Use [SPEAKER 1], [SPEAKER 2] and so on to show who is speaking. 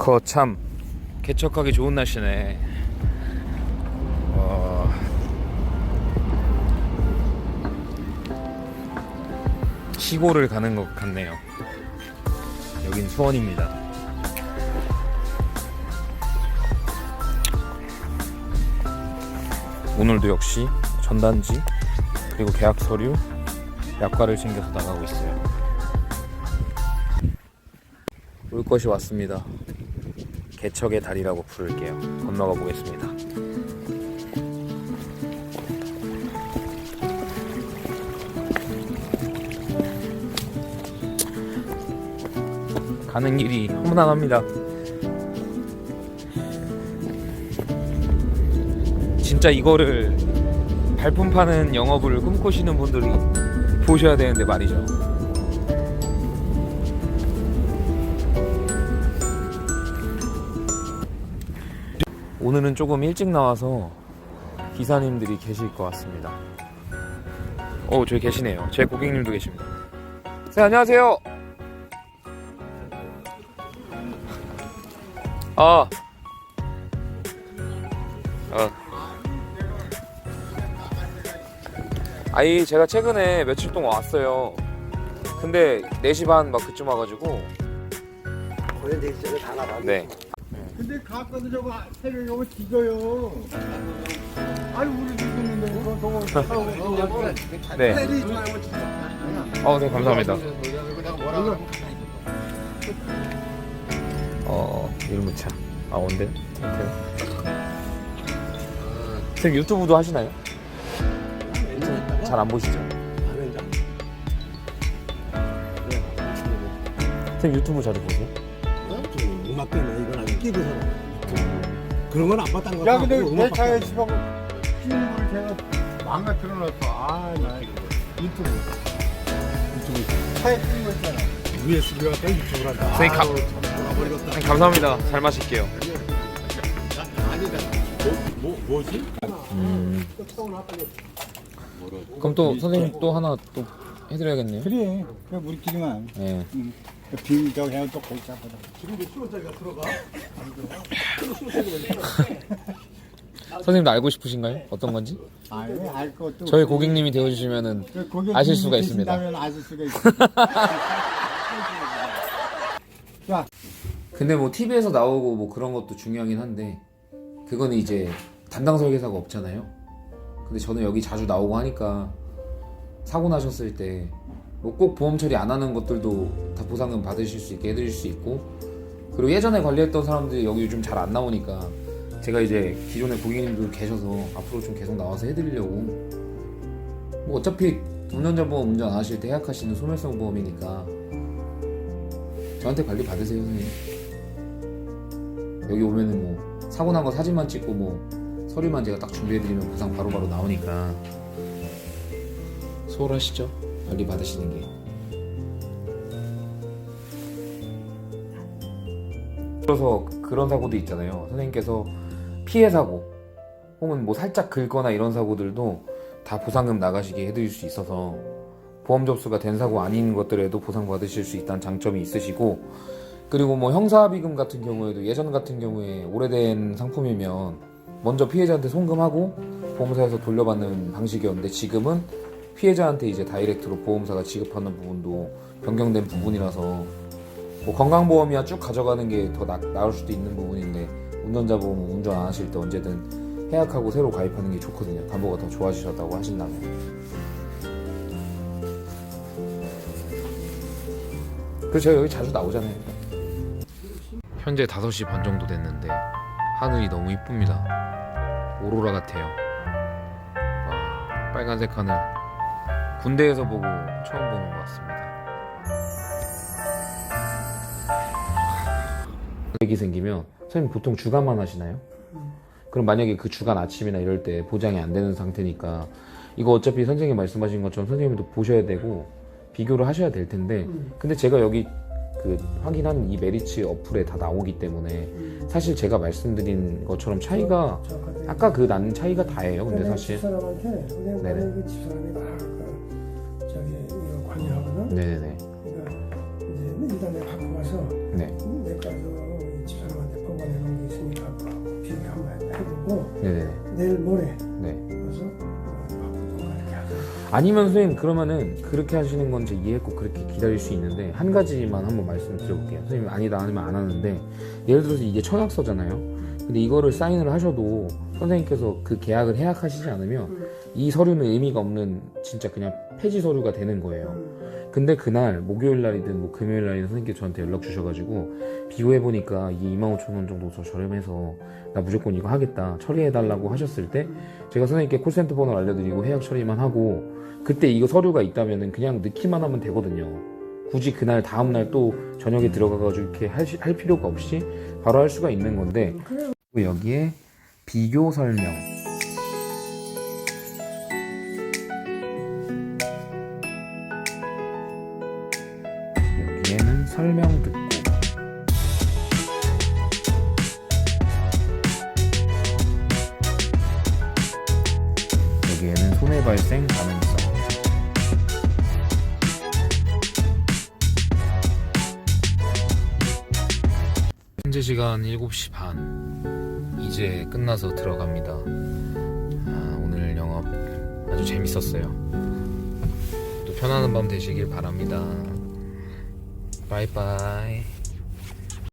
[SPEAKER 1] 거참 개척하기 좋은 날씨네. 와. 시골을 가는 것 같네요. 여긴 수원입니다. 오늘도 역시 전단지 그리고 계약 서류, 약과를 챙겨서 나가고 있어요. 올 것이 왔습니다. 개척의 달이라고 부를게요. 건너가 보겠습니다. 가는 길이 험난합니다. 진짜 이거를 발품 파는 영업을 꿈꾸시는 분들이 보셔야 되는데 말이죠. 오늘은 조금 일찍 나와서 기사님들이 계실 것 같습니다. 어, 저기 계시네요. 제 고객님도 계십니다. 네, 안녕하세요. 아. 아. 아이, 제가 최근에 며칠 동안 왔어요. 근데 4시 반 막 그쯤 와가지고.
[SPEAKER 2] 되기 전에 다 나가.
[SPEAKER 1] 네.
[SPEAKER 3] 근데 가까도 저거 새벽에 오면 뒤져요. 아니 우리 죽는데 이거 저거 타고
[SPEAKER 1] 네.
[SPEAKER 3] 해리
[SPEAKER 1] 어, 네, 감사합니다. 어, 일무차. 아, 온대? 선생님 유튜브도 하시나요? 잘 안 보시죠? 선생님 유튜브 자주 보세요?
[SPEAKER 2] 음악 때문에 끼고서 그런 건안 봤던
[SPEAKER 3] 거야 근데 내 차에 집하고 피부를 제가 망가뜨려 놨어. 아나 이거 유튜브 유튜브 차에 끼는 거 있잖아.
[SPEAKER 2] USB가 또 유튜브를 한다
[SPEAKER 1] 선생님, 감-
[SPEAKER 2] 돌아버리겠다
[SPEAKER 1] 선생님 감사합니다. 잘 마실게요.
[SPEAKER 2] 아니다 뭐, 뭐, 뭐지?
[SPEAKER 1] 음. 그럼 또 선생님 또 하나 또 해드려야겠네요.
[SPEAKER 3] 그래. 그래 우리끼리만.
[SPEAKER 1] 네.
[SPEAKER 3] 빈저 그냥 또 거기 잡아라.
[SPEAKER 2] 지금도 10원짜리가 들어가
[SPEAKER 1] 선생님도 알고 싶으신가요? 어떤 건지?
[SPEAKER 3] 아니 알 것도.
[SPEAKER 1] 저희 고객님이 되어주시면은
[SPEAKER 3] 그 고객님이
[SPEAKER 1] 아실 수가 있습니다.
[SPEAKER 3] 계신다면 아실 수가 있어. 자,
[SPEAKER 1] 근데 뭐 TV에서 나오고 뭐 그런 것도 중요하긴 한데 그거는 이제 담당 설계사가 없잖아요. 근데 저는 여기 자주 나오고 하니까 사고 나셨을 때 뭐 꼭 보험 처리 안 하는 것들도 다 보상금 받으실 수 있게 해드릴 수 있고 그리고 예전에 관리했던 사람들이 여기 요즘 잘 안 나오니까 제가 이제 기존에 고객님들 계셔서 앞으로 좀 계속 나와서 해드리려고. 뭐 어차피 운전자 보험 운전 안 하실 때 해약하시는 소멸성 보험이니까 저한테 관리 받으세요 선생님. 여기 오면은 뭐 사고 난 거 사진만 찍고 뭐 서류만 제가 딱 준비해드리면 보상 바로바로 나오니까 소홀하시죠? 관리 받으시는 게 그래서 그런 사고도 있잖아요 선생님께서 피해 사고 혹은 뭐 살짝 긁거나 이런 사고들도 다 보상금 나가시게 해드릴 수 있어서 보험 접수가 된 사고 아닌 것들에도 보상 받으실 수 있다는 장점이 있으시고 그리고 뭐 형사비금 같은 경우에도 예전 같은 경우에 오래된 상품이면 먼저 피해자한테 송금하고 보험사에서 돌려받는 방식이었는데 지금은 피해자한테 이제 다이렉트로 보험사가 지급하는 부분도 변경된 부분이라서 뭐 건강보험이야 쭉 가져가는 게 더 나을 수도 있는 부분인데 운전자 보험 운전 안 하실 때 언제든 해약하고 새로 가입하는 게 좋거든요. 담보가 더 좋아지셨다고 하신다면. 그래서 제가 여기 자주 나오잖아요. 현재 5시 반 정도 됐는데 하늘이 너무 이쁩니다. 오로라 같아요. 와, 빨간색 하늘. 군대에서 보고 처음 보는 것 같습니다. 일이 생기면 선생님 보통 주간만 하시나요? 그럼 만약에 그 주간 아침이나 이럴 때 보장이 안 되는 상태니까 이거 어차피 선생님 말씀하신 것처럼 선생님도 보셔야 되고 비교를 하셔야 될 텐데 근데 제가 여기 그 확인한 이 메리츠 어플에 다 나오기 때문에 음. 사실 제가 말씀드린 것처럼 차이가 정확하게. 아까 그 나는 차이가 다예요. 근데 사실
[SPEAKER 4] 집사람한테
[SPEAKER 1] 네네.
[SPEAKER 4] 그 집사람이 막저기 관리하거든.
[SPEAKER 1] 네네.
[SPEAKER 4] 그러니까 이제 일단 내 갖고 가서
[SPEAKER 1] 네.
[SPEAKER 4] 내가 저 집사람한테
[SPEAKER 1] 뽑아내놓은 게 있으니까 비교 한번 해보고 네네. 내일 모레 면 선생님 그러면은 그렇게 하시는 건 제 이해했고 그렇게 기다릴 수 있는데 한 가지만 한번 말씀드려볼게요. 선생님 아니다 아니면 안 하는데 예를 들어서 이게 청약서잖아요. 근데 이거를 사인을 하셔도 선생님께서 그 계약을 해약하시지 않으면 이 서류는 의미가 없는 진짜 그냥 폐지 서류가 되는 거예요. 근데 그날 목요일 날이든 뭐 금요일 날이든 선생님께 저한테 연락 주셔가지고 비교해 보니까 이게 25,000원 정도 더 저렴해서 나 무조건 이거 하겠다 처리해 달라고 하셨을 때 제가 선생님께 콜센터 번호를 알려드리고 해약 처리만 하고 그때 이거 서류가 있다면은 그냥 넣기만 하면 되거든요. 굳이 그날 다음 날 또 저녁에 들어가가지고 이렇게 할, 시- 할 필요가 없이 바로 할 수가 있는 건데 여기에 비교 설명 설명 듣고 여기에는 손해 발생 가능성 현재 시간 7시 반 이제 끝나서 들어갑니다. 아, 오늘 영업 아주 재밌었어요. 또 편안한 밤 되시길 바랍니다. 바이바이.